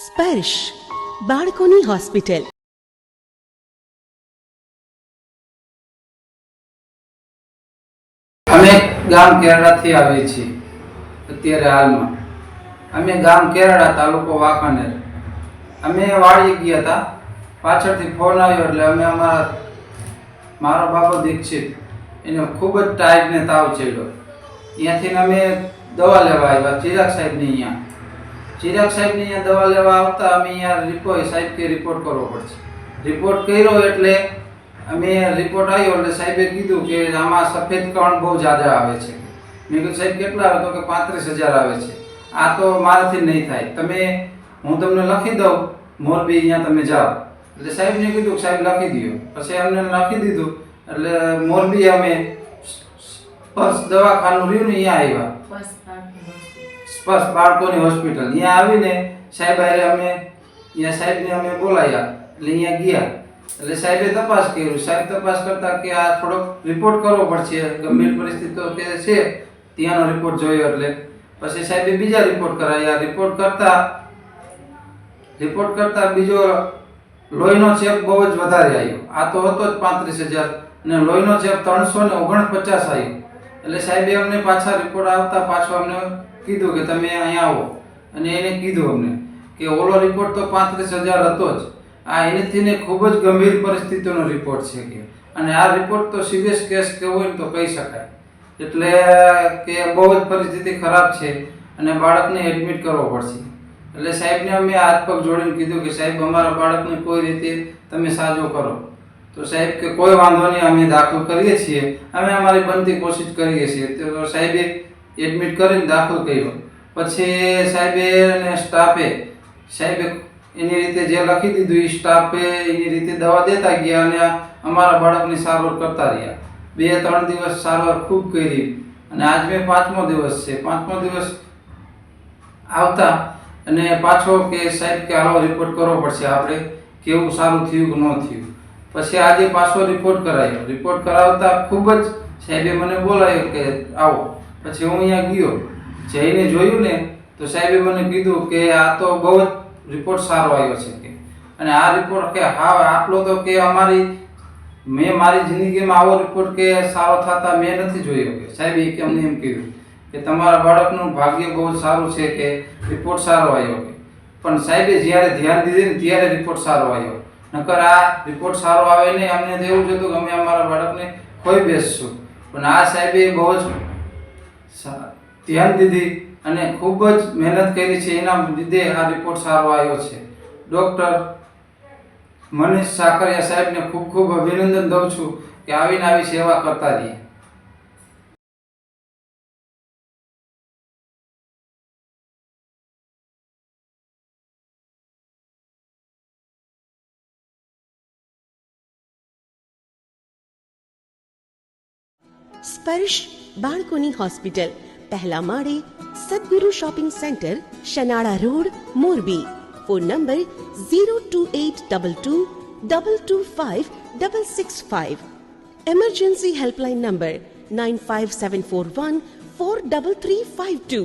સ્પર્શ બાળકોની હોસ્પિટલ. અમે ગામ કેરળાથી આવીએ છીએ, અત્યારે હાલમાં. અમે ગામ કેરળા તાલુકો વાંકાનેર. અમે વાળી ગયા હતા, પાછળથી ફોન આવ્યો એટલે અમે અમારા, મારો બાબો દીક્ષિત, એને ખૂબ જ ટાઈટ ને તાવ ચડ્યો. ત્યાંથી અમે દવા લેવા આવ્યા, ચિરાગ સાહેબની અહીંયા. ચિરાગ સાહેબને અહીંયા દવા લેવા આવતા અમે અહીંયા રિપોર્ટ સાહેબ કે રિપોર્ટ કરવો પડશે. રિપોર્ટ કર્યો એટલે અમે રિપોર્ટ આવ્યો એટલે સાહેબે કીધું કે આમાં સફેદ કણ બહુ જાજા આવે છે. મેં કીધું, સાહેબ, કેટલા આવે? તો કે પાંત્રીસ હજાર આવે છે. આ તો મારાથી નહીં થાય. તમે, હું તમને લખી દઉં, મોરબી અહીંયા તમે જાઓ. એટલે સાહેબને કીધું સાહેબ લખી દો પછી અમને લખી દીધું. એટલે મોરબી અમે સ્પર્શ દવાખાનું રહ્યું ને અહીંયા આવ્યા. સ્પર્શ બાળકોની હોસ્પિટલ. અહીંયા આવીને સાહેબ આરે અમે અહીંયા સાહેબને અમે બોલાયા. એટલે અહીંયા ગયા. એટલે સાહેબે તપાસ કર્યું સાહેબ તપાસ કરતા કે આ થોડોક રિપોર્ટ કરવો પડશે. ગંભીર પરિસ્થિતિ તો કે છે. ત્યાંનો રિપોર્ટ જોયો એટલે. પછી સાહેબે બીજા રિપોર્ટ કરાયા. રિપોર્ટ કરતા રિપોર્ટ કરતા બીજો લોહીનો ચેપ બહુ જ વધારે આવ્યો આ તો હતો જ પાંત્રીસ હજાર. અને લોહીનો ચેપ ત્રણસો ને ઓગણપચાસ આવ્યો એટલે સાહેબે અમને પાછા રિપોર્ટ આવતા પાછો અમને કીધું કે તમે અહીંયા આવો. અને એને કીધું અમને કે ઓલો રિપોર્ટ તો પાંત્રીસ હજાર હતો જ. આ એનેથી ને ખૂબ જ ગંભીર પરિસ્થિતિનો રિપોર્ટ છે કે. અને આ રિપોર્ટ તો સિરિયસ કેસ કેવો હોય તો કહી શકાય. એટલે કે બહુ જ પરિસ્થિતિ ખરાબ છે અને બાળકને એડમિટ કરવો પડશે. એટલે સાહેબને અમે હાથ પગ જોડીને કીધું કે સાહેબ, અમારા બાળકને કોઈ રીતે તમે સાજો કરો. તો સાહેબ કે કોઈ વાંધો નહીં, અમે દાખલ કરીએ છીએ. અમે અમારી બનતી કોશિશ કરીએ છીએ. તો સાહેબે એડમિટ કરીને દાખલ કર્યો. પછી સાહેબે અને સ્ટાફે સાહેબે એની રીતે જે લખી દીધું એ સ્ટાફે એની રીતે દવા દેતા ગયા અને અમારા બાળકની સારવાર કરતા રહ્યા. બે ત્રણ દિવસ સારવાર ખૂબ કરી અને આજ મેં પાંચમો દિવસ છે. પાંચમો દિવસ આવતા અને પાછો કે સાહેબ કે આવો રિપોર્ટ કરવો પડશે. આપણે કેવું સારું થયું કે ન થયું. પછી આજે પાછો રિપોર્ટ કરાયો. રિપોર્ટ કરાવતા ખૂબ જ સાહેબે મને બોલાયો કે આવો. પછી હું અહીંયા ગયો. જઈને જોયું ને, તો સાહેબે મને કીધું કે આ તો બહુ જ રિપોર્ટ સારો આવ્યો છે કે. અને આ રિપોર્ટ કે હા, આટલો તો કે અમારી, મેં મારી જિંદગીમાં આવો રિપોર્ટ કે સારો થતા મેં નથી જોયો કે. સાહેબે કે અમને એમ કીધું કે તમારા બાળકનું ભાગ્ય બહુ સારું છે કે રિપોર્ટ સારો આવ્યો કે. પણ સાહેબે જ્યારે ધ્યાન દીધું ને ત્યારે રિપોર્ટ સારો આવ્યો. નકર આ રિપોર્ટ સારો આવે નહીં, અમને તો એવું જ કે અમે અમારા બાળકને ખોઈ બેસશું. પણ આ સાહેબે બહુ જ ધ્યાન દીધી અને ખૂબ જ મહેનત કરી છે. એના લીધે આ રિપોર્ટ સારો આવ્યો છે. ડૉક્ટર મનીષ સાકરિયા સાહેબને ખૂબ ખૂબ અભિનંદન દઉં છું કે આવીને આવી સેવા કરતા રહીએ સ્પર્શ બાળકોની હોસ્પિટલ પહેલા માળે Sadguru shopping centre Shanala road Morbi phone number zero two eight double two double two five double six five emergency helpline number nine five seven four one four double three five two